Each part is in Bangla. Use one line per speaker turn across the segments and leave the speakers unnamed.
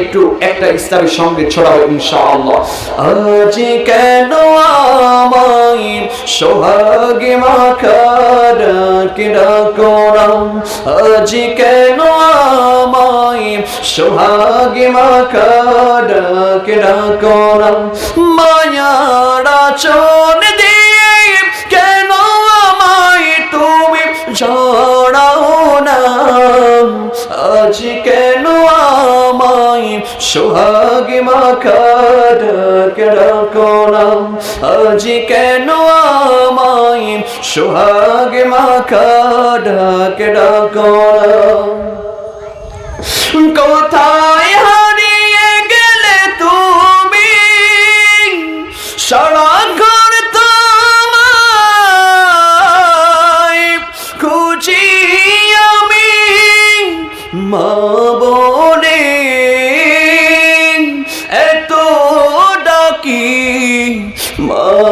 একটু একটা ইসলামী সংগীত ছড়াবো ইনশাআল্লাহ। আজ কেন আমায় সোহাগে মাখা ডাকে আজ কেন আমায় সোহাগে মাখা ডাকে ডাকরাম মায়ারা চন দিয়ে কেন আমায় তুমি জড়াও না? আজ কেন সোহাগ মাখা ডাকে ডাকলাম আজ কেন আমায় সোহাগ মাখা ডাকে ডাকলাম কোথায় হারিয়ে গেলে তুমি? সারা ঘর তোমায় খুঁজি আমি মা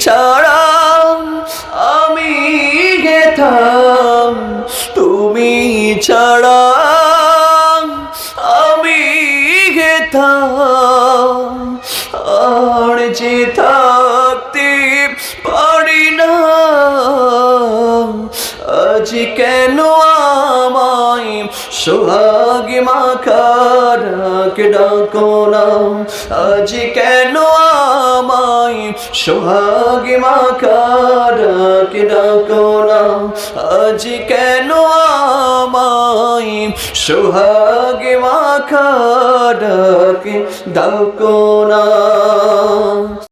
ছাড়া আমি গেতাম তুমি ছাড়া আমি গেতাম। আর যে আজ কেন আমায় সোহাগ মাখা ডাক না? আজ কেন আমায় সোহাগ মাখা ডাক না? আজ কেন আমায় সোহাগ মাখা ডাক ডাকো না?